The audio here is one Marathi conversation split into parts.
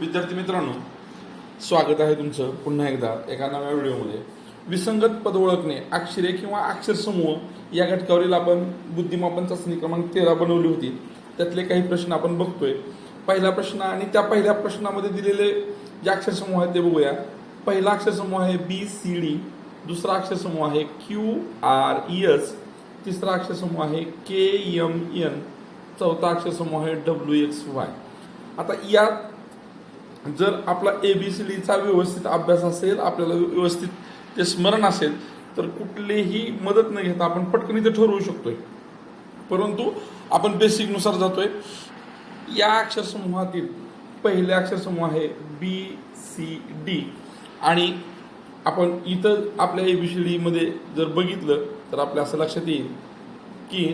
विद्यार्थी मित्रांनो स्वागत आहे तुमचं पुन्हा एकदा एका नव्या व्हिडिओमध्ये. विसंगत पद ओळखणे अक्षरे किंवा अक्षर समूह या घटकावरील आपण बुद्धिमापन चाचणी क्रमांक तेरा बनवली होती. त्यातले काही प्रश्न आपण बघतोय. पहिला प्रश्न आणि त्या पहिल्या प्रश्नामध्ये दिलेले जे अक्षर समूह आहेत ते बघूया. पहिला अक्षर समूह आहे बी सी डी दुसरा अक्षर समूह आहे क्यू आर ई एस तिसरा अक्षर समूह आहे के एम एन चौथा अक्षर समूह आहे डब्ल्यू एक्स वाय आता यात जर आपला ए बी सी डीचा व्यवस्थित अभ्यास असेल आपल्याला व्यवस्थित ते स्मरण असेल तर कुठलीही मदत न घेता आपण पटकन इथे ठरवू शकतोय. परंतु आपण बेसिकनुसार जातोय. या अक्षरसमूहातील पहिले अक्षरसमूह आहे बी सी डी आणि आपण इथं आपल्या ए बी सी डीमध्ये जर बघितलं तर आपल्या असं लक्षात येईल की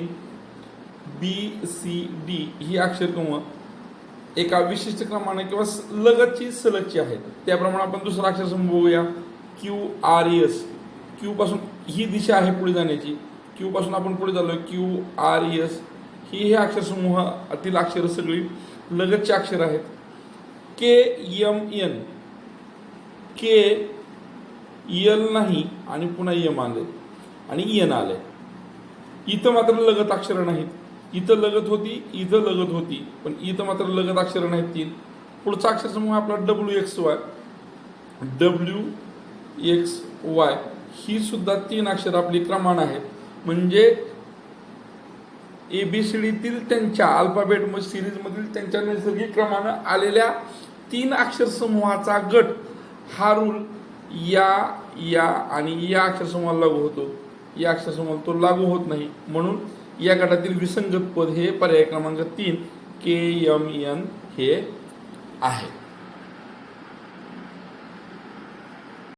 बी सी डी ही अक्षरसमूह एका विशिष्ट क्रमाने किंवा स- लगतची सलगची आहेत त्याप्रमाणे आपण दुसरा अक्षर समूह Q R S e, Q पासून ही दिशा आहे पुढे जाण्याची. क्यू पासून आपण पुढे झालो क्यू आर एस ही हे अक्षरसमूहातील अक्षरं सगळी लगतची अक्षर आहेत. K M N K L नाही आणि पुन्हा यम आले आणि एन आले इथं मात्र लगत अक्षरं नाहीत. इथं लगत होती इथं लगत होती. पण इथं मात्र लगत अक्षरं नाहीत तीन. पुढचा अक्षर समूह आपला W X Y W X Y ही सुद्धा तीन अक्षर आपली क्रमानं आहेत. म्हणजे एबीसीडीतील त्यांच्या अल्फाबेट सिरीजमधील त्यांच्या नैसर्गिक क्रमानं आलेल्या तीन अक्षर समूहाचा गट हा रूल या या आणि या अक्षर समूहाला लागू होतो. या अक्षर समूहाला तो लागू होत नाही. म्हणून या गटातील विसंगत पद हे पर्याय क्रमांक तीन के एम एन हे आहे.